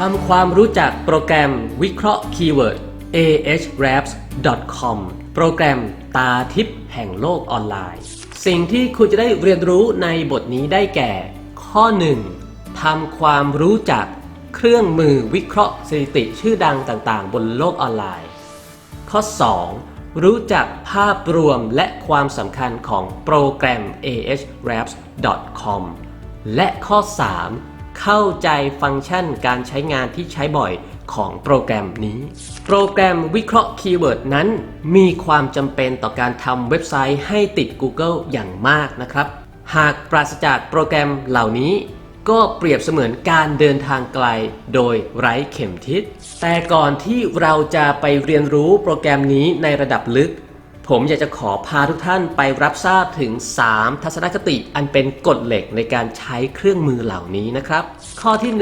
ทำความรู้จักโปรแกรมวิเคราะห์คีย์เวิร์ด ahrefs.com โปรแกรมตาทิพย์แห่งโลกออนไลน์ สิ่งที่คุณจะได้เรียนรู้ในบทนี้ได้แก่ ข้อ 1. ทำความรู้จักเครื่องมือวิเคราะห์สถิติชื่อดังต่างๆ บนโลกออนไลน์ ข้อ 2. รู้จักภาพรวมและความสำคัญของโปรแกรม ahrefs.com และข้อ 3. เข้าใจฟังก์ชันการใช้งานที่ใช้บ่อยของโปรแกรมนี้ โปรแกรมวิเคราะห์คีย์เวิร์ดนั้น มีความจำเป็นต่อการทำเว็บไซต์ให้ติด Google อย่างมากนะครับ หากปราศจากโปรแกรมเหล่านี้ ก็เปรียบเสมือนการเดินทางไกลโดยไร้เข็มทิศ แต่ก่อนที่เราจะไปเรียนรู้โปรแกรมนี้ในระดับลึก ผมอยากจะขอพาทุกท่านไปรับทราบถึง 3 ทัศนคติอันเป็นกฎเหล็กในการใช้เครื่องมือเหล่านี้นะครับ ข้อที่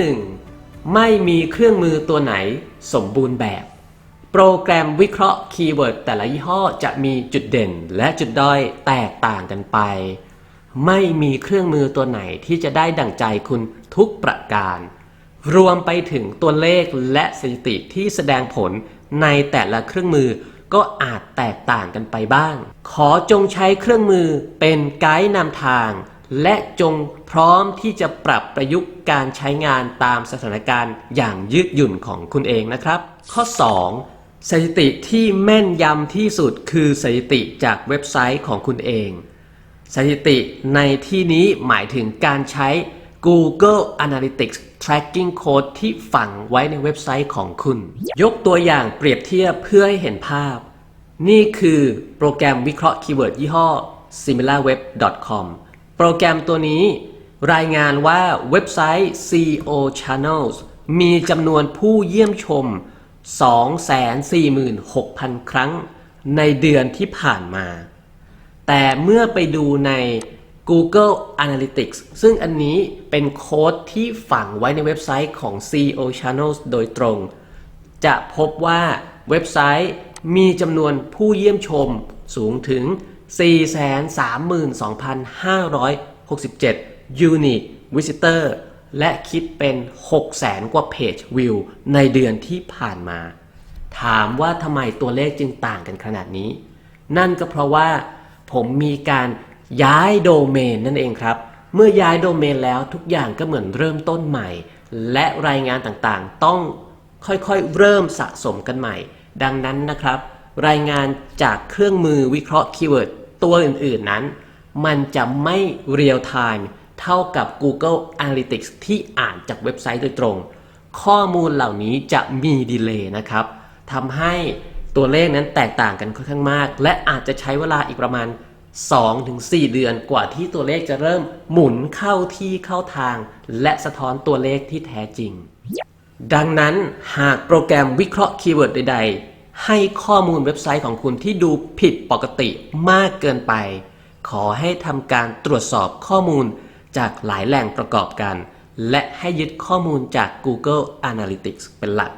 1 ไม่มีเครื่องมือตัวไหนสมบูรณ์แบบ โปรแกรมวิเคราะห์คีย์เวิร์ดแต่ละยี่ห้อจะมีจุดเด่นและจุดด้อยแตกต่างกันไป ไม่มีเครื่องมือตัวไหนที่จะได้ดั่งใจคุณทุกประการ รวมไปถึงตัวเลขและสถิติที่แสดงผลในแต่ละเครื่องมือ ก็อาจแตกต่างกันไปบ้าง ขอจงใช้เครื่องมือเป็นไกด์นำทาง และจงพร้อมที่จะปรับประยุกต์การใช้งานตามสถานการณ์อย่างยืดหยุ่นของคุณเองนะครับ ข้อ 2สถิติที่แม่นยำที่สุดคือสถิติจากเว็บไซต์ของคุณเอง สถิติในที่นี้หมายถึงการใช้ Google Analytics Tracking Code ที่ฝังไว้ในเว็บไซต์ของคุณ ยกตัวอย่างเปรียบเทียบเพื่อให้เห็นภาพ นี่คือโปรแกรมวิเคราะห์คีย์เวิร์ดยี่ห้อ similarweb.com โปรแกรมตัวนี้รายงานว่าเว็บไซต์ CO Channels มีจำนวนผู้เยี่ยมชม 246,000 ครั้งในเดือนที่ผ่านมา แต่เมื่อไปดูใน Google Analytics ซึ่งอันนี้เป็นโค้ดที่ฝังไว้ในเว็บไซต์ของ CEO Channels โดยตรง จะพบว่าเว็บไซต์มีจำนวนผู้เยี่ยมชมสูงถึง 432,567 Unique Visitor และคิดเป็น 600,000 กว่าเพจวิวในเดือนที่ผ่านมา ถามว่าทำไมตัวเลขจึงต่างกันขนาดนี้ นั่นก็เพราะว่าผมมีการ ย้ายโดเมนนั่นเองครับ เมื่อย้ายโดเมนแล้วทุกอย่างก็เหมือนเริ่มต้นใหม่ และรายงานต่างๆ ต้องค่อยๆ เริ่มสะสมกันใหม่ ดังนั้นนะครับ รายงานจากเครื่องมือวิเคราะห์คีย์เวิร์ดตัวอื่นๆนั้น มันจะไม่เรียลไทม์เท่ากับ Google Analytics ที่อ่านจากเว็บไซต์โดยตรง ข้อมูลเหล่านี้จะมีดีเลย์นะครับทำให้ตัวเลขนั้นแตกต่างกันค่อนข้างมาก และอาจจะใช้เวลาอีกประมาณ 2-4เดือนกว่าที่ตัวเลขจะเริ่มหมุนเข้าที่เข้าทาง และสะท้อนตัวเลขที่แท้จริง ดังนั้นหากโปรแกรมวิเคราะห์คีย์เวิร์ดใด ๆ ให้ข้อมูลเว็บไซต์ของคุณที่ดูผิดปกติมากเกินไป ขอให้ทำการตรวจสอบข้อมูลจากหลายแหล่งประกอบกัน และให้ยึดข้อมูลจาก Google Analytics เป็นหลัก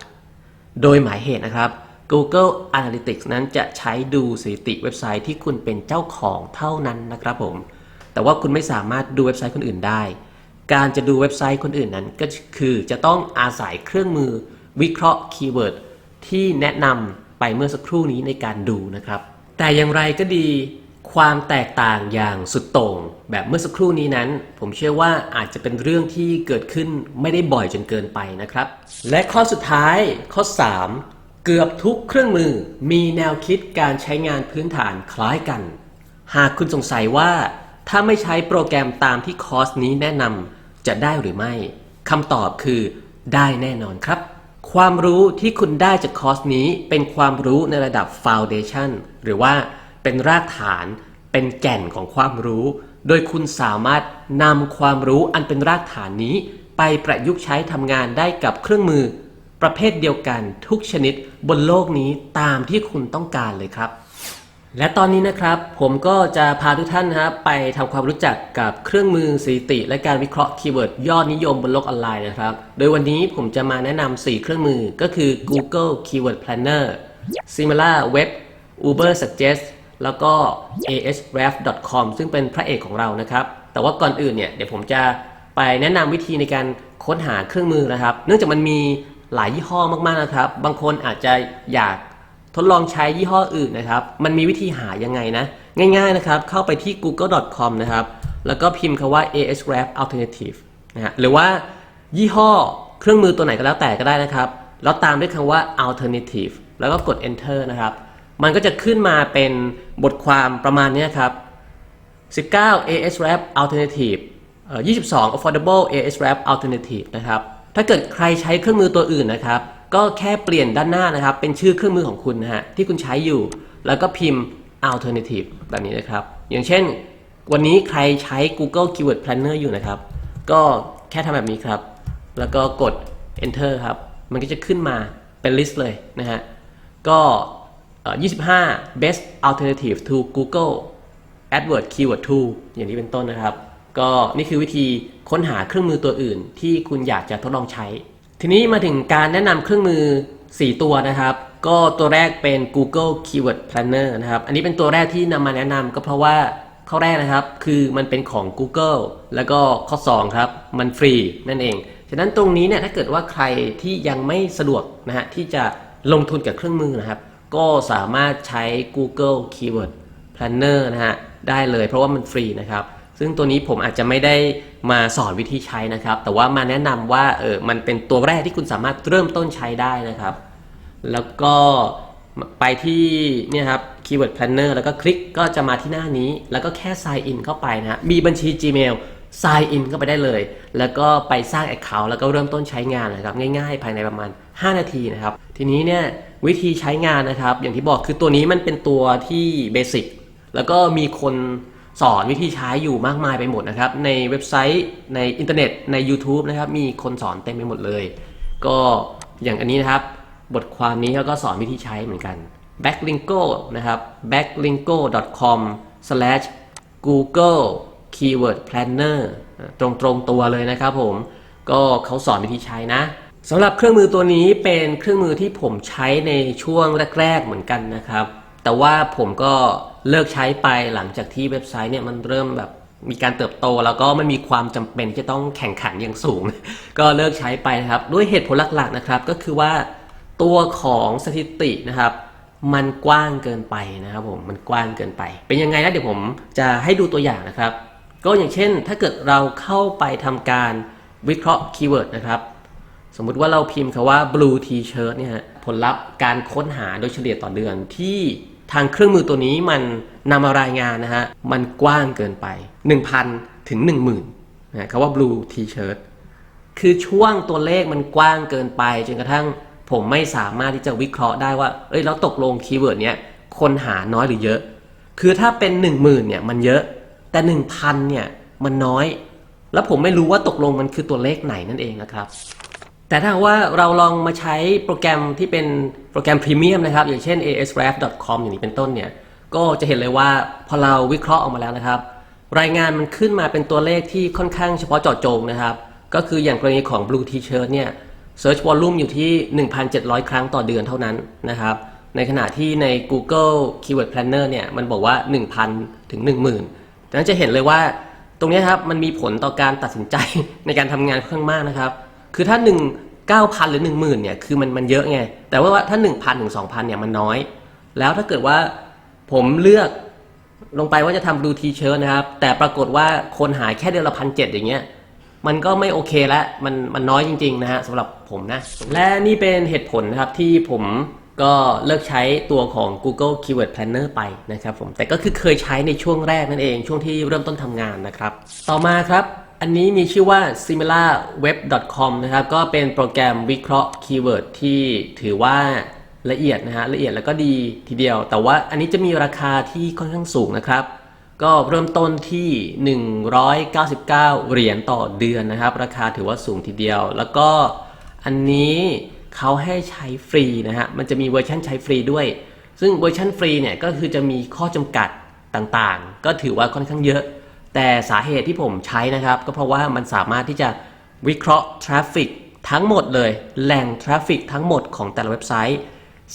โดยหมายเหตุนะครับ Google Analytics นั้นจะใช้ดูสถิติเว็บไซต์ที่คุณเป็นเจ้าของเท่านั้นนะครับผม แต่ว่าคุณไม่สามารถดูเว็บไซต์คนอื่นได้ การจะดูเว็บไซต์คนอื่นนั้นก็คือจะต้องอาศัยเครื่องมือวิเคราะห์คีย์เวิร์ดที่แนะนำไปเมื่อสักครู่นี้ในการดูนะครับ แต่อย่างไรก็ดีความแตกต่างอย่างสุดโต่งแบบเมื่อสักครู่นี้นั้น ผมเชื่อว่าอาจจะเป็นเรื่องที่เกิดขึ้นไม่ได้บ่อยจนเกินไปนะครับ และข้อสุดท้ายข้อ 3 เกือบทุกเครื่องมือมีแนวคิดการใช้งานพื้นฐานคล้ายกัน หากคุณสงสัยว่า ถ้าไม่ใช้โปรแกรมตามที่คอร์สนี้แนะนำจะได้หรือไม่คำตอบคือ ได้แน่นอนครับ ความรู้ที่คุณได้จากคอร์สนี้เป็นความรู้ในระดับ Foundation หรือว่าเป็นรากฐานเป็นแก่นของความรู้ โดยคุณสามารถนำความรู้อันเป็นรากฐานนี้ ไปประยุกต์ใช้ทำงานได้กับเครื่องมือ ประเภทเดียวกันทุกชนิดบนโลกนี้ตามที่คุณต้องการเลยครับ และตอนนี้นะครับผมก็จะพาทุกท่านนะครับไปทำความรู้จักกับเครื่องมือสถิติ และการวิเคราะห์คีย์เวิร์ดยอดนิยมบนโลกออนไลน์นะครับ โดยวันนี้ผมจะมาแนะนำ4เครื่องมือก็คือ Google Keyword Planner SimilarWeb Uber Suggest แล้วก็ ahref.com ซึ่งเป็นพระเอกของเรานะครับ แต่ว่าก่อนอื่นเนี่ยเดี๋ยวผมจะไปแนะนำวิธีในการค้นหาเครื่องมือนะครับ เนื่องจากมันมี หลายยี่ห้อมากๆนะครับ บางคนอาจจะอยากทดลองใช้ยี่ห้ออื่นนะครับ มันมีวิธีหายังไงนะ ง่ายๆนะครับ เข้าไปที่ google.com นะครับ แล้วก็พิมพ์คำว่า ASRAP Alternative นะฮะหรือว่ายี่ห้อเครื่องมือตัวไหนก็แล้วแต่ก็ได้นะครับ แล้วตามด้วยคำว่า alternative แล้วก็กด enter นะครับ มันก็จะขึ้นมาเป็นบทความประมาณนี้ครับ 19 AS Rap Alternative 22 Affordable AS Rap Alternative นะครับ ถ้าเกิดใครใช้เครื่องมือตัวอื่นนะครับ ก็แค่เปลี่ยนด้านหน้านะครับ เป็นชื่อเครื่องมือของคุณนะฮะที่คุณใช้อยู่ แล้วก็พิมพ์ Alternative แบบนี้นะครับ อย่างเช่น วันนี้ใครใช้ Google Keyword Planner อยู่นะครับ ก็แค่ทำแบบนี้ครับ แล้วก็กด enter ครับ มันก็จะขึ้นมาเป็น list เลยนะฮะ ก็ 25 best alternative to Google AdWords Keyword Tool อย่างนี้เป็นต้นนะครับ ก็นี่คือวิธี ค้นหาเครื่องมือตัวอื่น ที่คุณอยากจะทดลองใช้ ทีนี้มาถึงการแนะนำเครื่องมือ 4 ตัวนะครับ ก็ตัวแรกเป็น Google Keyword Planner นะครับ อันนี้เป็นตัวแรกที่นำมาแนะนำก็เพราะว่าข้อแรกนะครับคือมันเป็นของ Google แล้วก็ข้อ 2 ครับ มันฟรีนั่นเอง ฉะนั้นตรงนี้เนี่ยถ้าเกิดว่าใครที่ยังไม่สะดวกนะฮะที่จะลงทุนกับเครื่องมือนะครับ ก็สามารถใช้ Google Keyword Planner นะฮะได้เลยเพราะว่ามันฟรีนะครับ ซึ่งตัวนี้ผมอาจจะไม่ได้มาสอนวิธีใช้นะครับ แต่ว่ามาแนะนำว่าเออมันเป็นตัวแรกที่คุณสามารถเริ่มต้นใช้ได้นะครับ แล้วก็ไปที่เนี่ยครับ Keyword Planner แล้วก็คลิกก็จะมาที่หน้านี้ แล้วก็แค่ sign in เข้าไปนะฮะมีบัญชี Gmail sign in เข้าไปได้เลย แล้วก็ไปสร้าง Account แล้วก็เริ่มต้นใช้งานนะครับ ง่ายๆ ภายในประมาณ 5 นาทีนะครับ ทีนี้เนี่ยวิธีใช้งานนะครับ อย่างที่บอกคือตัวนี้มันเป็นตัวที่เบสิกแล้วก็มีคน สอนวิธีใช้อยู่มากมายไปหมดนะครับ ในเว็บไซต์ในอินเทอร์เน็ตใน YouTube นะครับ มีคนสอนเต็มไปหมดเลย ก็อย่างอันนี้นะครับ บทความนี้เขาก็สอนวิธีใช้เหมือนกัน backlinko นะครับ backlinko.com slash google keyword planner ตรงตรงๆตัวเลยนะครับผมก็เขาสอนวิธีใช้นะสำหรับเครื่องมือตัวนี้เป็นเครื่องมือที่ผมใช้ในช่วงแรก ๆ เหมือนกันนะครับ แต่ว่าผมก็เลิกใช้ไปหลังจากที่เว็บไซต์เนี่ยมันเริ่มแบบมีการเติบโต แล้วก็ไมันมีความจำเป็นที่ต้องแข่งขันอย่างสูง ก็เลิกใช้ไปนะครับ ด้วยเหตุผลหลักๆนะครับ ก็คือว่าตัวของสถิตินะครับ มันกว้างเกินไปนะครับผมมันกว้างเกินไป เป็นยังไงนะเดี๋ยวผมจะให้ดูตัวอย่างนะครับ ก็อย่างเช่น ถ้าเกิดเราเข้าไปทำการวิเคราะห์คีย์เวิร์ดนะครับสมมุติว่าเราพิมพ์คำว่า blue t-shirt เนี่ยผลลัพธ์การค้นหาโดยเฉลี่ยต่อเดือนที่ ทางเครื่องมือตัวนี้มันนำมารายงานนะฮะ มันกว้างเกินไป 1,000 ถึง 10,000นะคำว่า blue t-shirt คือช่วงตัวเลขมันกว้างเกินไป จนกระทั่งผมไม่สามารถที่จะวิเคราะห์ได้ว่า เอ้ยแล้วตกลงคีย์เวิร์ดเนี้ยคนหาน้อยหรือเยอะ คือถ้าเป็น 10,000เนี่ยมันเยอะ แต่ 1,000เนี่ยมันน้อย แล้วผมไม่รู้ว่าตกลงมันคือตัวเลขไหนนั่นเองนะครับ แต่ถ้าว่าเราลองมาใช้โปรแกรมที่เป็นโปรแกรมพรีเมียมนะครับ อย่างเช่น asref.com อย่างนี้เป็นต้นเนี่ย ก็จะเห็นเลยว่าพอเราวิเคราะห์ออกมาแล้วนะครับ รายงานมันขึ้นมาเป็นตัวเลขที่ค่อนข้างเฉพาะเจาะจงนะครับ ก็คืออย่างกรณีของ Blue T-shirt เนี่ย Search Volume อยู่ที่ 1,700 ครั้งต่อเดือนเท่านั้นนะครับ ในขณะที่ใน Google Keyword Planner เนี่ย มันบอกว่า 1,000 ถึง 10,000ดังนั้นจะเห็นเลยว่าตรงนี้ครับมันมีผลต่อการตัดสินใจในการทำงานค่อนข้างมากนะครับ คือถ้า1 9,000หรือ10,000เนี่ยคือมันมันเยอะไง แต่ว่าถ้า1,000ถึง2,000เนี่ยมันน้อย แล้วถ้าเกิดว่าผมเลือกลงไปว่าจะทำบลูทีเชิร์นะครับ แต่ปรากฏว่าคนหายแค่เดือนละพันเอย่างเงี้ยมันก็ไม่โอเคแล้วมันมันน้อยจริง ๆ นะฮะสำหรับผมนะ และนี่เป็นเหตุผลนะครับที่ผมก็เลิกใช้ตัวของ Google Keyword Planner ไปนะครับผมแต่ก็คือเคยใช้ในช่วงแรกนั่นเองช่วงที่เริ่มต้นทำงานนะครับ ต่อมาครับ อันนี้มีชื่อว่า similarweb.com นะครับ ก็เป็นโปรแกรมวิเคราะห์คีย์เวิร์ดที่ถือว่าละเอียดนะฮะละเอียดแล้วก็ดีทีเดียว แต่ว่าอันนี้จะมีราคาที่ค่อนข้างสูงนะครับ ก็เริ่มต้นที่ 199 เหรียญต่อเดือนนะครับ ราคาถือว่าสูงทีเดียว แล้วก็อันนี้เขาให้ใช้ฟรีนะฮะมันจะมีเวอร์ชันใช้ฟรีด้วย ซึ่งเวอร์ชันฟรีเนี่ยก็คือจะมีข้อจำกัดต่างๆ ก็ถือว่าค่อนข้างเยอะ แต่สาเหตุที่ผมใช้นะครับ ก็เพราะว่ามันสามารถที่จะวิเคราะห์ทราฟฟิกทั้งหมดเลย แหล่งทราฟฟิกทั้งหมดของแต่ละเว็บไซต์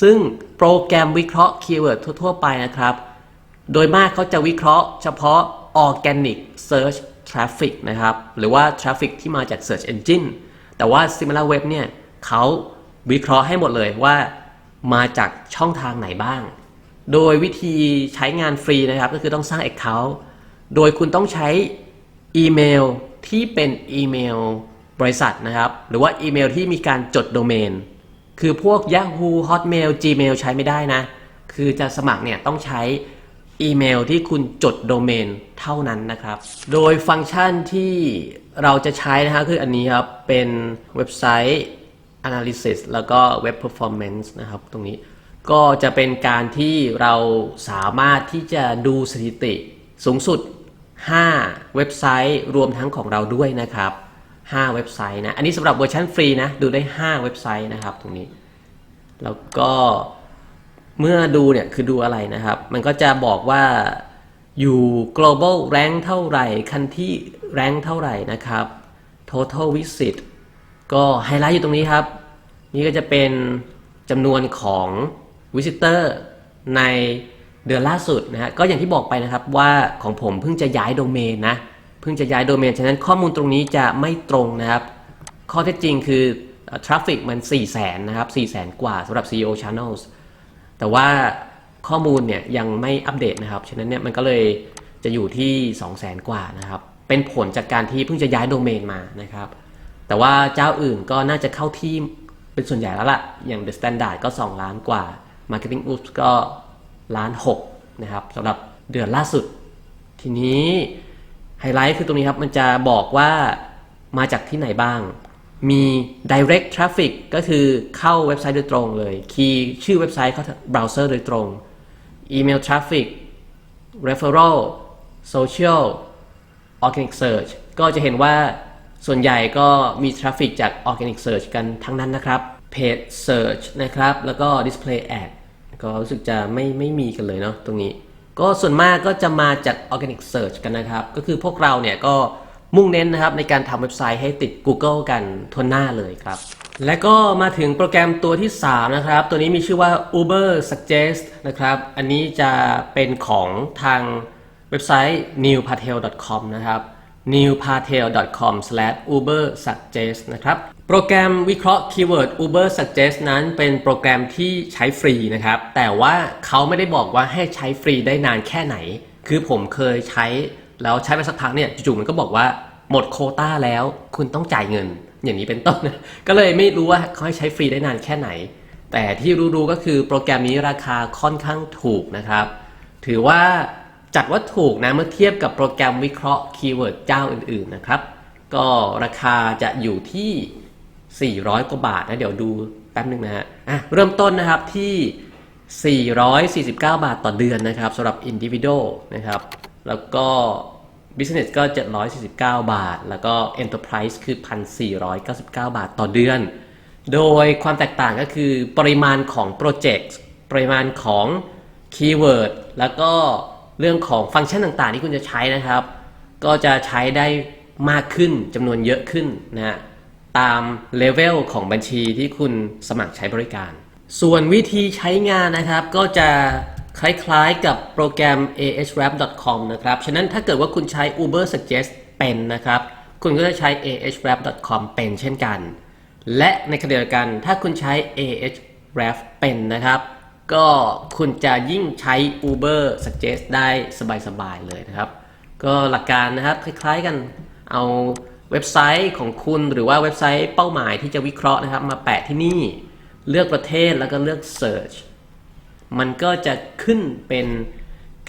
ซึ่งโปรแกรมวิเคราะห์คีย์เวิร์ดทั่ว ๆ ไปนะครับ โดยมากเขาจะวิเคราะห์เฉพาะ Organic Search traffic นะครับ หรือว่า traffic ที่มาจาก search engine แต่ว่า SimilarWeb เนี่ยเขาวิเคราะห์ให้หมดเลยว่ามาจากช่องทางไหนบ้าง โดยวิธีใช้งานฟรีนะครับ ก็คือต้องสร้าง Account โดยคุณต้องใช้อีเมลที่เป็นอีเมลบริษัทนะครับ หรือว่าอีเมลที่มีการจดโดเมน คือพวก Yahoo Hotmail Gmail ใช้ไม่ได้นะ คือจะสมัครเนี่ยต้องใช้อีเมลที่คุณจดโดเมนเท่านั้นนะครับ โดยฟังก์ชันที่เราจะใช้นะครับคืออันนี้ครับ เป็นเว็บไซต์ Analysis แล้วก็ Web Performance นะครับตรงนี้ก็จะเป็นการที่เราสามารถที่จะดูสถิติสูงสุด 5 เว็บไซต์รวมทั้งของเราด้วยนะครับ 5 เว็บไซต์นะ อันนี้สำหรับเวอร์ชันฟรีนะ ดูได้ 5 เว็บไซต์นะครับตรงนี้ แล้วก็เมื่อดูเนี่ยคือดูอะไรนะครับ มันก็จะบอกว่าอยู่ global rank เท่าไหร่คันที่ rank เท่าไหร่นะครับ total visit ก็ไฮไลท์อยู่ตรงนี้ครับ นี่ก็จะเป็นจำนวนของ visitor ใน เดือนล่าสุดนะฮะก็อย่างที่บอกไปนะครับว่าของผมเพิ่งจะย้ายโดเมนนะเพิ่งจะย้ายโดเมนฉะนั้นข้อมูลตรงนี้จะไม่ตรงนะครับ ข้อเท็จจริงคือทราฟฟิกมัน 4 0 0แสนนะครับ4 0 0แสนกว่าสำหรับ CEO Channels แต่ว่าข้อมูลเนี่ยยังไม่อัปเดตนะครับ ฉะนั้นเนี่ยมันก็เลยจะอยู่ที่ 2 0 0แสนกว่านะครับ เป็นผลจากการที่เพิ่งจะย้ายโดเมนมานะครับ แต่ว่าเจ้าอื่นก็น่าจะเข้าที่เป็นส่วนใหญ่แล้วล่ะ อย่าง The Standard ก็ 2 ล้านกว่า Marketing Oops ก็ ล้าน6นะครับสำหรับเดือนล่าสุด ทีนี้ไฮไลท์คือตรงนี้ครับ มันจะบอกว่ามาจากที่ไหนบ้าง มี direct traffic ก็คือเข้าเว็บไซต์โดยตรงเลย คีย์ชื่อเว็บไซต์เข้าเบราว์เซอร์โดยตรง email traffic referral social organic search ก็จะเห็นว่าส่วนใหญ่ก็มี traffic จาก organic search กันทั้งนั้นนะครับ page search นะครับ แล้วก็ display ad ก็รู้สึกจะไม่ไม่มีกันเลยเนาะตรงนี้ ก็ส่วนมากก็จะมาจาก organic search กันนะครับ ก็คือพวกเราเนี่ยก็มุ่งเน้นนะครับในการทำเว็บไซต์ให้ติด Google กันทั่วหน้าเลยครับ และก็มาถึงโปรแกรมตัวที่ 3 นะครับ ตัวนี้มีชื่อว่า Uber Suggest นะครับ อันนี้จะเป็นของทางเว็บไซต์ newpatel.com นะครับ newpatel.com/ubersuggest นะครับ โปรแกรมวิเคราะห์คีย์เวิร์ด Uber Suggest นั้นเป็นโปรแกรมที่ใช้ฟรีนะครับ แต่ว่าเขาไม่ได้บอกว่าให้ใช้ฟรีได้นานแค่ไหน คือผมเคยใช้ แล้วใช้ไปสักพักเนี่ยจู่ๆมันก็บอกว่าหมดโคต้าแล้ว คุณต้องจ่ายเงิน อย่างนี้เป็นต้น ก็เลยไม่รู้ว่าเขาให้ใช้ฟรีได้นานแค่ไหน แต่ที่รู้ๆก็คือโปรแกรมนี้ราคาค่อนข้างถูกนะครับ ถือว่าจัดว่าถูกนะเมื่อเทียบกับโปรแกรมวิเคราะห์คีย์เวิร์ดเจ้าอื่นๆนะครับ ก็ราคาจะอยู่ที่ 400 กว่าบาทนะเดี๋ยวดูแป๊บนึงนะฮะอะเริ่มต้นนะครับที่ 449 บาทต่อเดือนนะครับสำหรับ Individual นะครับแล้วก็ Business ก็ 749 บาท แล้วก็ Enterprise คือ 1,499 บาทต่อเดือน โดยความแตกต่างก็คือปริมาณของโปรเจกต์ปริมาณของคีย์เวิร์ดแล้วก็เรื่องของฟังก์ชันต่างๆ ที่คุณจะใช้นะครับ ก็จะใช้ได้มากขึ้นจำนวนเยอะขึ้นนะฮะ ตามเลเวลของบัญชีที่คุณสมัครใช้บริการ ส่วนวิธีใช้งานนะครับก็จะคล้ายๆกับโปรแกรม ahref.com นะครับ ฉะนั้นถ้าเกิดว่าคุณใช้ Uber Suggest เป็นนะครับ คุณก็จะใช้ ahref.com เป็นเช่นกัน และในขณะเดียวกันถ้าคุณใช้ ahref เป็นนะครับ ก็คุณจะยิ่งใช้ Uber Suggest ได้สบายๆเลยนะครับ ก็หลักการนะครับคล้ายๆกันเอา เว็บไซต์ของคุณหรือว่าเว็บไซต์เป้าหมายที่จะวิเคราะห์นะครับ มาแปะที่นี่เลือกประเทศแล้วก็เลือก Search มันก็จะขึ้นเป็น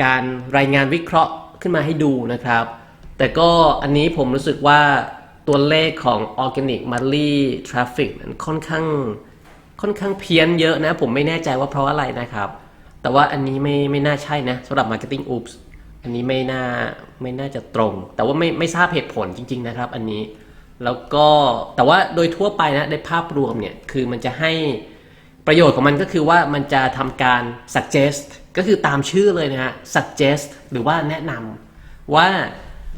การรายงานวิเคราะห์ขึ้นมาให้ดูนะครับ แต่ก็อันนี้ผมรู้สึกว่าตัวเลขของ Organic Monthly Traffic มันค่อนข้างค่อนข้างเพี้ยนเยอะนะ ผมไม่แน่ใจว่าเพราะอะไรนะครับ แต่ว่าอันนี้ไม่ไม่น่าใช่นะสำหรับ Marketing Oops อันนี้ไม่น่าไม่น่าจะตรง แต่ว่าไม่ไม่ทราบเหตุผลจริง ๆนะครับ อันนี้แล้วก็แต่ว่าโดยทั่วไปนะในภาพรวมเนี่ยคือมันจะให้ประโยชน์ของมันก็คือว่ามันจะทำการ suggest ก็คือตามชื่อเลยนะฮะ suggest หรือว่าแนะนำว่า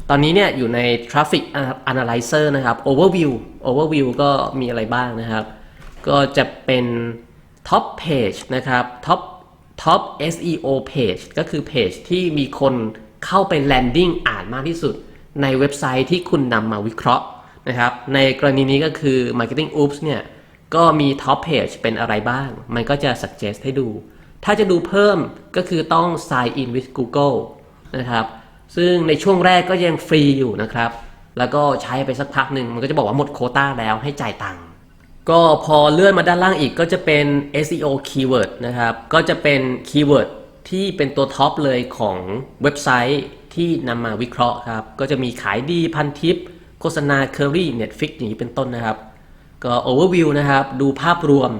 ตอนนี้เนี่ยอยู่ใน traffic analyzer นะครับ overview overview ก็มีอะไรบ้างนะครับ ก็จะเป็น top page นะครับ top top SEO page ก็คือเพจที่มีคนเข้าไป landing อ่านมากที่สุด ในเว็บไซต์ที่คุณนำมาวิเคราะห์นะครับ ในกรณีนี้ก็คือ Marketing Oops เนี่ย ก็มี Top Page เป็นอะไรบ้าง มันก็จะ suggest ให้ดู ถ้าจะดูเพิ่มก็คือต้อง sign in with Google นะครับ ซึ่งในช่วงแรกก็ยังฟรีอยู่นะครับ แล้วก็ใช้ไปสักพักหนึ่งมันก็จะบอกว่าหมดโคต้าแล้วให้จ่ายตังค์ ก็พอเลื่อนมาด้านล่างอีกก็จะเป็น SEO keyword นะครับ ก็จะเป็นคีย์เวิร์ดที่เป็นตัวท็อปเลยของเว็บไซต์ที่นำมาวิเคราะห์ครับ ก็จะมีขายดีพันทิป โฆษณา Curry Netflix อย่างนี้เป็นต้นนะครับ ก็ overview นะครับ ดูภาพรวม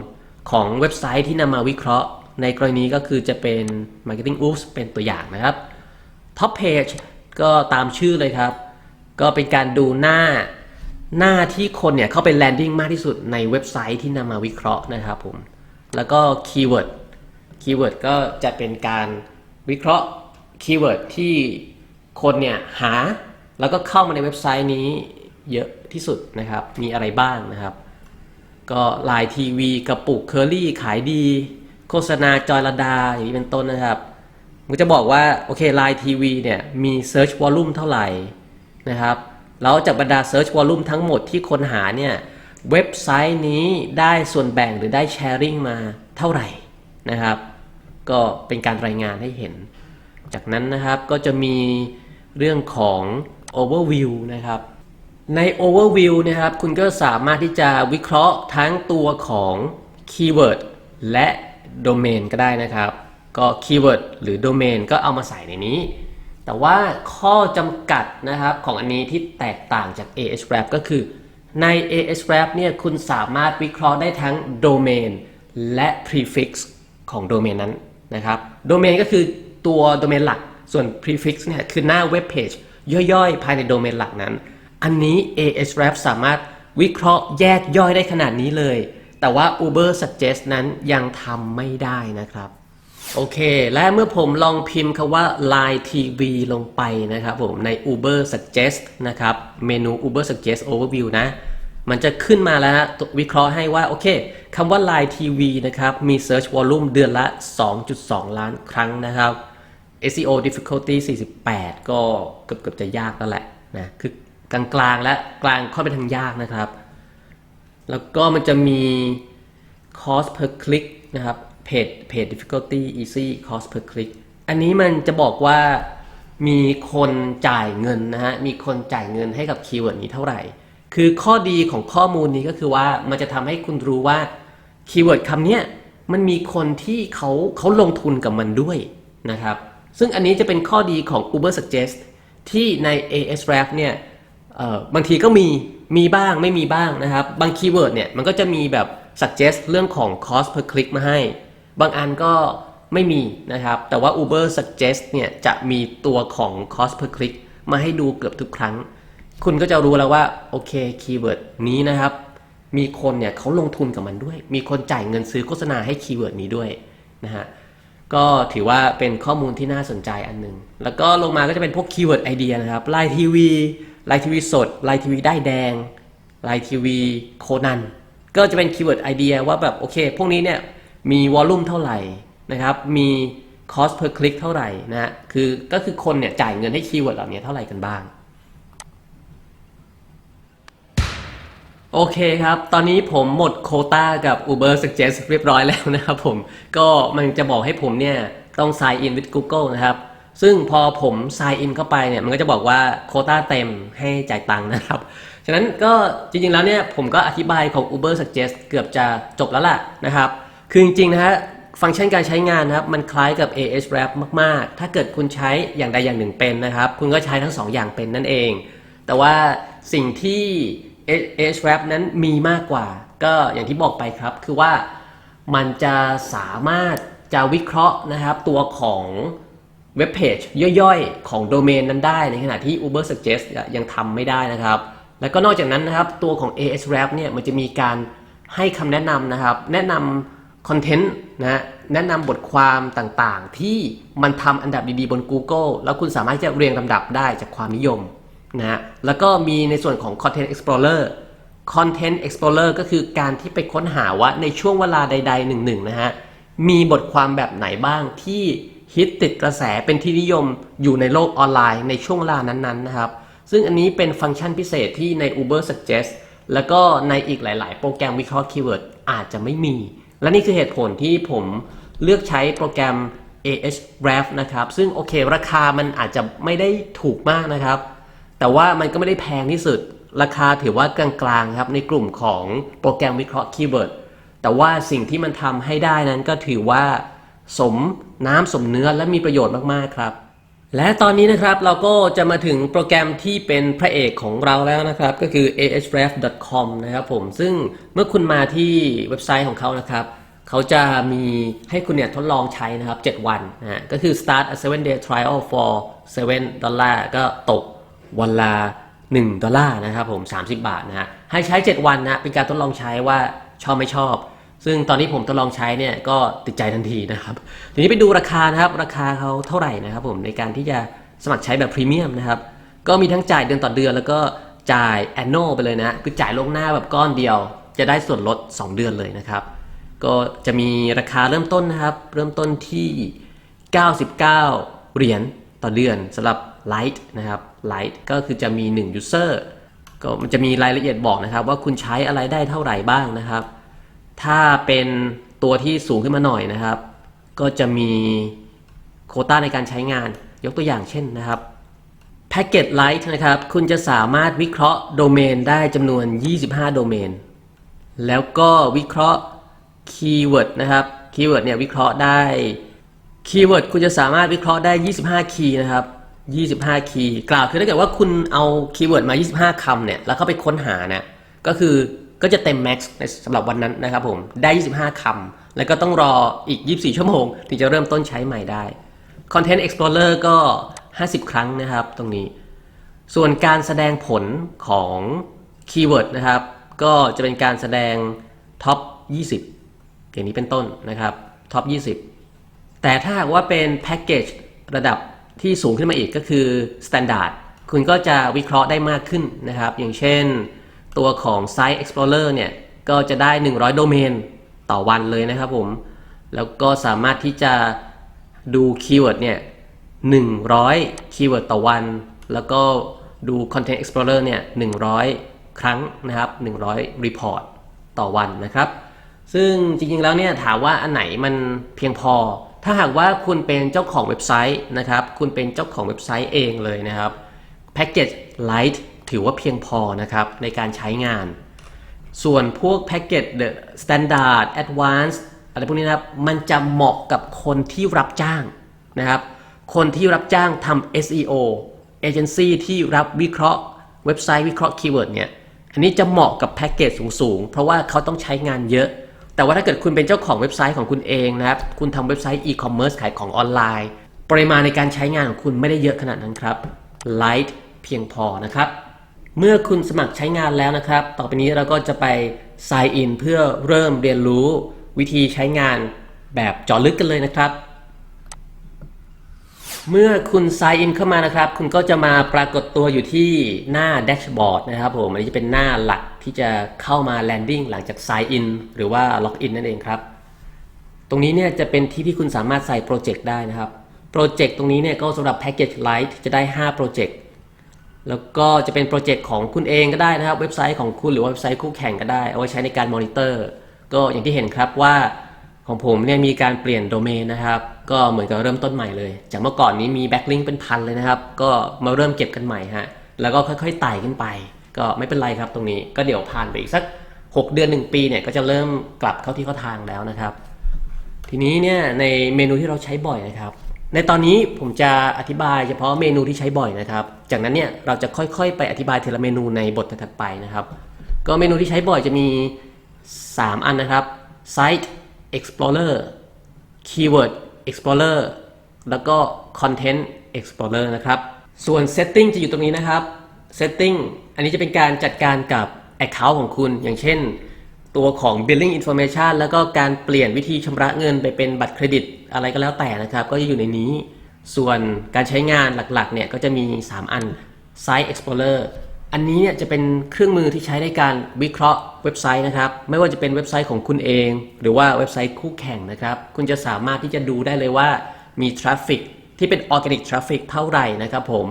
ของเว็บไซต์ที่นำมาวิเคราะห์ ในกรณีก็คือจะเป็น Marketing Oops เป็นตัวอย่างนะครับ Top Page ก็ตามชื่อเลยครับ ก็เป็นการดูหน้า หน้าที่คนเนี่ยเข้าไปแลนดิ้งมากที่สุดในเว็บไซต์ที่นำมาวิเคราะห์นะครับผม แล้วก็คีย์เวิร์ด คีย์เวิร์ดก็จะเป็นการวิเคราะห์คีย์เวิร์ดที่คนเนี่ยหาแล้วก็เข้ามาในเว็บไซต์นี้เยอะที่สุดนะครับ มีอะไรบ้างนะครับ ก็ไลน์ทีวีกระปุกเคอรี่ขายดี โฆษณาจอยระดาอย่างนี้เป็นต้นนะครับมันจะบอกว่า โอเคไลน์ทีวีเนี่ยมี Search Volume เท่าไหร่นะครับ แล้วจากบรรดา Search Volume ทั้งหมดที่คนหาเนี่ยเว็บไซต์นี้ได้ส่วนแบ่งหรือได้แชร์ริ่งมาเท่าไหร่นะครับ ก็เป็นการรายงานให้เห็น จากนั้นนะครับก็จะมีเรื่องของ overview นะครับ ใน overview นะครับ คุณก็สามารถที่จะวิเคราะห์ทั้งตัวของ keyword และ domain ก็ได้นะครับ ก็ keyword หรือ domain ก็เอามาใส่ในนี้ แต่ว่าข้อจำกัดนะครับของอันนี้ที่แตกต่างจาก Ahrefs ก็คือใน Ahrefs เนี่ยคุณสามารถวิเคราะห์ได้ทั้ง domain และ prefix ของ domain นั้นนะครับ domain ก็คือตัว domain หลักส่วน prefix เนี่ยคือหน้าเว็บเพจย่อยๆ ภายใน domain หลักนั้น อันนี้ Ahrefs สามารถวิเคราะห์แยกย่อยได้ขนาดนี้เลย แต่ว่า Uber Suggest นั้นยังทำไม่ได้นะครับ โอเค และเมื่อผมลองพิมพ์คำว่า Line TV ลงไปนะครับผมใน Uber Suggest นะครับเมนู Uber Suggest Overview นะ มันจะขึ้นมาแล้ววิเคราะห์ให้ว่า โอเคคำว่า Line TV นะครับมี Search Volume เดือนละ 2.2 ล้านครั้งนะครับ SEO difficulty 48 ก็เกือบเกือบจะยากแล้วแหละนะคือกลางๆและกลางค่อยไปทางยากนะครับ แล้วก็มันจะมี cost per click นะครับ page page difficulty easy cost per click อันนี้มันจะบอกว่ามีคนจ่ายเงินนะฮะ มีคนจ่ายเงินให้กับคีย์เวิร์ดนี้เท่าไหร่ คือข้อดีของข้อมูลนี้ก็คือว่ามันจะทำให้คุณรู้ว่าคีย์เวิร์ดคำเนี้ยมันมีคนที่เขาเขาลงทุนกับมันด้วยนะครับ ซึ่งอันนี้จะเป็นข้อดีของ Uber Suggest ที่ใน Ahrefs เนี่ยบางทีก็มีมีบ้างไม่มีบ้างนะครับ บางคีย์เวิร์ดเนี่ยมันก็จะมีแบบ suggest เรื่องของ cost per click มาให้ บางอันก็ไม่มีนะครับ แต่ว่า Uber suggest เนี่ยจะมีตัวของ cost per click มาให้ดูเกือบทุกครั้ง คุณก็จะรู้แล้วว่า โอเคคีย์เวิร์ดนี้นะครับ มีคนเนี่ยเขาลงทุนกับมันด้วย มีคนจ่ายเงินซื้อโฆษณาให้คีย์เวิร์ดนี้ด้วยนะฮะก็ถือว่าเป็นข้อมูลที่น่าสนใจอันหนึ่งแล้วก็ลงมาก็จะเป็นพวกคีย์เวิร์ดไอเดียนะครับไลน์ทีวีไลน์ทีวีสดไลน์ทีวีได้แดงไลน์ทีวีโคนันก็จะเป็นคีย์เวิร์ดไอเดียว่าแบบโอเค พวกนี้เนี่ย มีวอลลุ่มเท่าไหร่นะครับมี cost per click เท่าไหร่นะฮะคือก็คือคนเนี่ยจ่ายเงินให้คีย์เวิร์ดเหล่านี้เท่าไหร่กันบ้าง โอเคครับ ตอนนี้ผมหมดโคต้ากับ Uber Suggest เรียบร้อยแล้วนะครับผม ก็มันจะบอกให้ผมเนี่ยต้อง sign in with Google นะครับ ซึ่งพอผม sign in เข้าไปเนี่ยมันก็จะบอกว่าโคต้าเต็มให้จ่ายตังค์นะครับ ฉะนั้นก็จริงๆแล้วเนี่ยผมก็อธิบายของ Uber Suggest เกือบจะจบแล้วล่ะนะครับ คือจริงๆนะฮะฟังก์ชันการใช้งานนะครับมันคล้ายกับ Ahrefs มากๆ ถ้าเกิดคุณใช้อย่างใดอย่างหนึ่งเป็นนะครับ คุณก็ใช้ทั้งสองอย่างเป็นนั่นเอง แต่ว่าสิ่งที่ Ahrefs นั้นมีมากกว่า ก็อย่างที่บอกไปครับ คือว่ามันจะสามารถจะวิเคราะห์นะครับ ตัวของเว็บเพจย่อยๆ ของโดเมนนั้นได้ ในขณะที่ Uber Suggest ยังทำไม่ได้นะครับ แล้วก็นอกจากนั้นนะครับ ตัวของ Ahrefs เนี่ยมันจะมีการให้คำแนะนำนะครับ แนะนำ คอนเทนต์นะแนะนำบทความต่างๆ ที่มันทำอันดับดีๆ บน Google แล้วคุณสามารถจะเรียงลำดับได้จากความนิยมนะฮะแล้วก็มีในส่วนของ Content Explorer Content Explorer ก็คือการที่ไปค้นหาว่าในช่วงเวลาใดๆหนึ่งๆนะฮะมีบทความแบบไหนบ้างที่ฮิตติดกระแสเป็นที่นิยมอยู่ในโลกออนไลน์ในช่วงเวลานั้นๆนะครับ ซึ่งอันนี้เป็นฟังก์ชันพิเศษที่ใน Uber Suggest แล้วก็ในอีกหลาย ๆ โปรแกรมวิเคราะห์คีย์เวิร์ดอาจจะไม่มี และนี่คือเหตุผลที่ผมเลือกใช้โปรแกรม Ahref นะครับ ซึ่งโอเคราคามันอาจจะไม่ได้ถูกมากนะครับ แต่ว่ามันก็ไม่ได้แพงที่สุด ราคาถือว่ากลางๆครับในกลุ่มของโปรแกรมวิเคราะห์คีย์เวิร์ด แต่ว่าสิ่งที่มันทำให้ได้นั้นก็ถือว่า สมน้ำสมเนื้อและมีประโยชน์มากๆครับ และตอนนี้นะครับเราก็จะมาถึงโปรแกรมที่เป็นพระเอกของเราแล้วนะครับ ก็คือ ahref.com นะครับผม ซึ่งเมื่อคุณมาที่เว็บไซต์ของเขานะครับ เขาจะมีให้คุณเนี่ยทดลองใช้นะครับ 7 วันนะก็คือ start a 7 day trial for 7 ดอลลาร์ก็ตกวันละ1ดอลลาร์นะครับผม 30 บาทนะฮะให้ใช้ 7 วันนะเป็นการทดลองใช้ว่าชอบไม่ชอบ ซึ่งตอนนี้ผมทดลองใช้เนี่ยก็ติดใจทันทีนะครับ ทีนี้ไปดูราคานะครับ ราคาเขาเท่าไหร่นะครับผมในการที่จะสมัครใช้แบบพรีเมียมนะครับ ก็มีทั้งจ่ายเดือนต่อเดือน แล้วก็จ่ายแอนโนไปเลยนะคือจ่ายล่วงหน้าแบบก้อนเดียว จะได้ส่วนลด 2 เดือนเลยนะครับ ก็จะมีราคาเริ่มต้นนะครับ เริ่มต้นที่ 99 เหรียญต่อเดือนสำหรับ Lite นะครับ Lite ก็คือจะมี 1 User ก็มันจะมีรายละเอียดบอกนะครับ ว่าคุณใช้อะไรได้เท่าไหร่บ้างนะครับ ถ้าเป็นตัวที่สูงขึ้นมาหน่อยนะครับ ก็จะมีโคต้าในการใช้งาน ยกตัวอย่างเช่นนะครับ Packet Lite นะครับ คุณจะสามารถวิเคราะห์โดเมนได้จำนวน 25 โดเมน แล้วก็วิเคราะห์คีย์เวิร์ดนะครับคีย์เวิร์ดเนี่ยวิเคราะห์ได้คีย์เวิร์ดคุณจะสามารถวิเคราะห์ได้ 25 คีย์นะครับ 25 คีย์กล่าวคือถ้าเกิดว่าคุณเอาคีย์เวิร์ดมา 25 คำเนี่ย แล้วเข้าไปค้นหาเนี่ย ก็คือ ก็จะเต็มแม็กซ์สำหรับวันนั้นนะครับผมได้ 25คำแล้วก็ต้องรออีก 24 ชั่วโมง ถึงจะเริ่มต้นใช้ใหม่ได้ Content Explorer ก็ 50 ครั้งนะครับตรงนี้ ส่วนการแสดงผลของคีย์เวิร์ดนะครับ ก็จะเป็นการแสดงท็อป 20 อย่างนี้เป็นต้นนะครับท็อป 20 แต่ถ้าหากว่าเป็นแพ็กเกจระดับที่สูงขึ้นมาอีกก็คือ Standard คุณก็จะวิเคราะห์ได้มากขึ้นนะครับ อย่างเช่น ตัวของ Site Explorer เนี่ย ก็จะได้ 100 โดเมนต่อวันเลยนะครับผม แล้วก็สามารถที่จะดูคีย์เวิร์ดเนี่ย 100 คีย์เวิร์ดต่อวัน แล้วก็ดู Content Explorer เนี่ย 100 ครั้งนะครับ 100 report ต่อวันนะครับ ซึ่งจริงๆแล้วเนี่ยถามว่าอันไหนมันเพียงพอ ถ้าหากว่าคุณเป็นเจ้าของเว็บไซต์นะครับ คุณเป็นเจ้าของเว็บไซต์เองเลยนะครับแพ็กเกจ Lite ถือว่าเพียงพอนะครับในการใช้งาน ส่วนพวกแพ็กเกจ The Standard Advanced อะไรพวกนี้นะครับ มันจะเหมาะกับคนที่รับจ้างนะครับ คนที่รับจ้างทำ SEO เอเจนซี่ที่รับวิเคราะห์เว็บไซต์วิเคราะห์คีย์เวิร์ดเนี่ย อันนี้จะเหมาะกับแพ็กเกจสูงๆ เพราะว่าเขาต้องใช้งานเยอะ แต่ว่าถ้าเกิดคุณเป็นเจ้าของเว็บไซต์ของคุณเองนะครับ คุณทำเว็บไซต์ e-commerce ขายของออนไลน์ ปริมาณในการใช้งานของคุณไม่ได้เยอะขนาดนั้นครับ Light เพียงพอนะครับ เมื่อคุณสมัครใช้งานแล้วนะครับ ต่อไปนี้เราก็จะไป sign in เพื่อเริ่มเรียนรู้วิธีใช้งานแบบเจาะลึกกันเลยนะครับ เมื่อคุณ sign in เข้ามานะครับ คุณก็จะมาปรากฏตัวอยู่ที่หน้าแดชบอร์ดนะครับผม อันนี้จะเป็นหน้าหลักที่จะเข้ามา landing หลังจาก sign in หรือว่า log in นั่นเองครับ ตรงนี้เนี่ยจะเป็นที่ที่คุณสามารถใส่โปรเจกต์ได้นะครับ โปรเจกต์ตรงนี้เนี่ยก็สำหรับ Package Lite จะได้ 5 โปรเจกต์ แล้วก็จะเป็นโปรเจกต์ของคุณเองก็ได้นะครับ เว็บไซต์ของคุณหรือว่าเว็บไซต์คู่แข่งก็ได้ เอาไว้ใช้ในการมอนิเตอร์ ก็อย่างที่เห็นครับว่าของผมเนี่ยมีการเปลี่ยนโดเมนนะครับ ก็เหมือนกับเริ่มต้นใหม่เลย จากเมื่อก่อนนี้มีแบ็คลิงเป็นพันเลยนะครับ ก็มาเริ่มเก็บกันใหม่ฮะ แล้วก็ค่อยๆไต่ขึ้นไป ก็ไม่เป็นไรครับตรงนี้ ก็เดี๋ยวผ่านไปอีกสัก 6 เดือน 1 ปีเนี่ยก็จะเริ่มกลับเข้าที่เข้าทางแล้วนะครับ ทีนี้เนี่ยในเมนูที่เราใช้บ่อยนะครับ ในตอนนี้ผมจะอธิบายเฉพาะเมนูที่ใช้บ่อยนะครับ จากนั้นเนี่ยเราจะค่อยๆ ไปอธิบายทีละเมนูในบทถัดไปนะครับ ก็เมนูที่ใช้บ่อยจะมี 3 อันนะครับ Site Explorer Keyword Explorer แล้วก็ Content Explorer นะครับ ส่วน Setting จะอยู่ตรงนี้นะครับ Setting อันนี้จะเป็นการจัดการกับ Account ของคุณ อย่างเช่น ตัวของ billing information แล้วก็การเปลี่ยนวิธีชำระเงินไปเป็นบัตรเครดิตอะไรก็แล้วแต่นะครับ ก็จะอยู่ในนี้ ส่วนการใช้งานหลักๆเนี่ยก็จะมี 3 อัน Site Explorer อันนี้เนี่ยจะเป็นเครื่องมือที่ใช้ในการวิเคราะห์เว็บไซต์นะครับ ไม่ว่าจะเป็นเว็บไซต์ของคุณเอง หรือว่าเว็บไซต์คู่แข่งนะครับ คุณจะสามารถที่จะดูได้เลยว่ามีทราฟฟิกที่เป็น Organic Traffic เท่าไหร่นะครับผม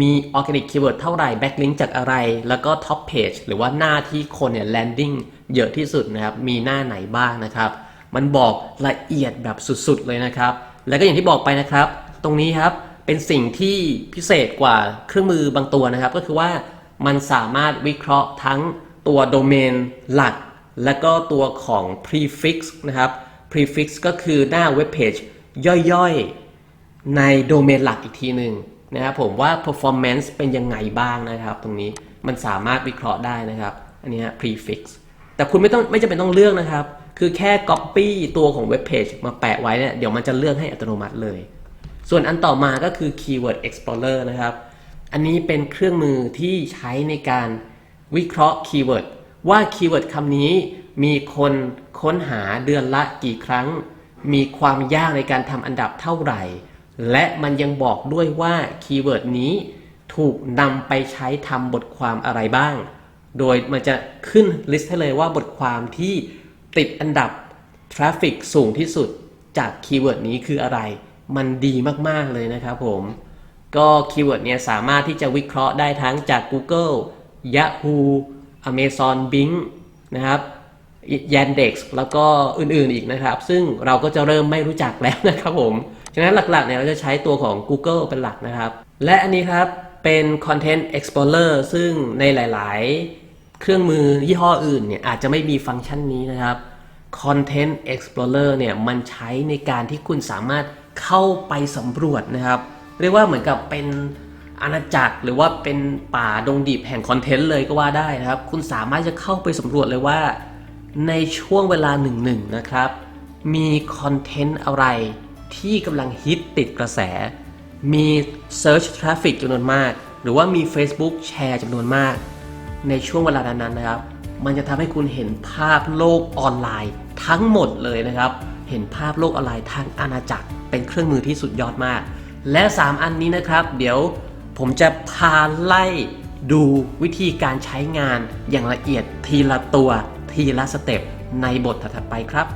มี Organic Keyword เท่าไหร่ Backlink จากอะไร แล้วก็ Top Page หรือว่าหน้าที่คนเนี่ย Landing เยอะที่สุดนะครับ มีหน้าไหนบ้างนะครับ มันบอกละเอียดแบบสุดๆเลยนะครับ แล้วก็อย่างที่บอกไปนะครับ ตรงนี้ครับเป็นสิ่งที่พิเศษกว่าเครื่องมือบางตัวนะครับ ก็คือว่ามันสามารถวิเคราะห์ทั้งตัวโดเมนหลัก และก็ตัวของ prefix นะครับ prefix ก็คือหน้าเว็บเพจย่อยๆ ในโดเมนหลักอีกทีหนึ่ง นะครับผมว่า performance เป็นยังไงบ้างนะครับ ตรงนี้มันสามารถวิเคราะห์ได้นะครับ อันนี้ฮะ prefix แต่คุณไม่ต้องไม่จำเป็นต้องเลือกนะครับ คือแค่ copy ตัวของเว็บเพจมาแปะไว้เนี่ยเดี๋ยวมันจะเลือกให้อัตโนมัติเลย ส่วนอันต่อมาก็คือ Keyword Explorer นะครับ อันนี้เป็นเครื่องมือที่ใช้ในการวิเคราะห์คีย์เวิร์ดว่าคีย์เวิร์ดคำนี้มีคนค้นหาเดือนละกี่ครั้ง มีความยากในการทำอันดับเท่าไหร่ และมันยังบอกด้วยว่าคีย์เวิร์ดนี้ถูกนำไปใช้ทำบทความอะไรบ้าง โดยมันจะขึ้นลิสต์ให้เลยว่าบทความที่ติดอันดับทราฟฟิกสูงที่สุดจากคีย์เวิร์ดนี้คืออะไร มันดีมาก ๆ เลยนะครับผม ก็คีย์เวิร์ดเนี่ยสามารถที่จะวิเคราะห์ได้ทั้งจาก Google Yahoo Amazon Bing นะครับ Yandex แล้วก็อื่นๆอีกนะครับ ซึ่งเราก็จะเริ่มไม่รู้จักแล้วนะครับผม ฉะนั้นหลักๆเนี่ยเราจะใช้ตัวของ Google เป็นหลักนะครับ และอันนี้ครับเป็น Content Explorer ซึ่งในหลายๆ เครื่องมือยี่ห้ออื่นเนี่ยอาจจะไม่มีฟังก์ชันนี้นะครับ Content Explorer เนี่ยมันใช้ในการที่คุณสามารถเข้าไปสำรวจนะครับ เรียกว่าเหมือนกับเป็นอาณาจักรหรือว่าเป็นป่าดงดิบแห่งคอนเทนต์เลยก็ว่าได้นะครับ คุณสามารถจะเข้าไปสำรวจเลยว่า ในช่วงเวลาหนึ่งๆนะครับ มีคอนเทนต์อะไร ที่กำลังฮิตติดกระแส มี Search Traffic จำนวนมาก หรือว่ามี Facebook แชร์จำนวนมาก ในช่วงเวลานั้นๆนะครับ มันจะทำให้คุณเห็นภาพโลกออนไลน์ทั้งหมดเลยนะครับ เห็นภาพโลกออนไลน์ทั้งอาณาจักร เป็นเครื่องมือที่สุดยอดมาก และ 3 อันนี้นะครับ เดี๋ยวผมจะพาไล่ดูวิธีการใช้งานอย่างละเอียดทีละตัวทีละสเต็ปในบทถัดไปครับ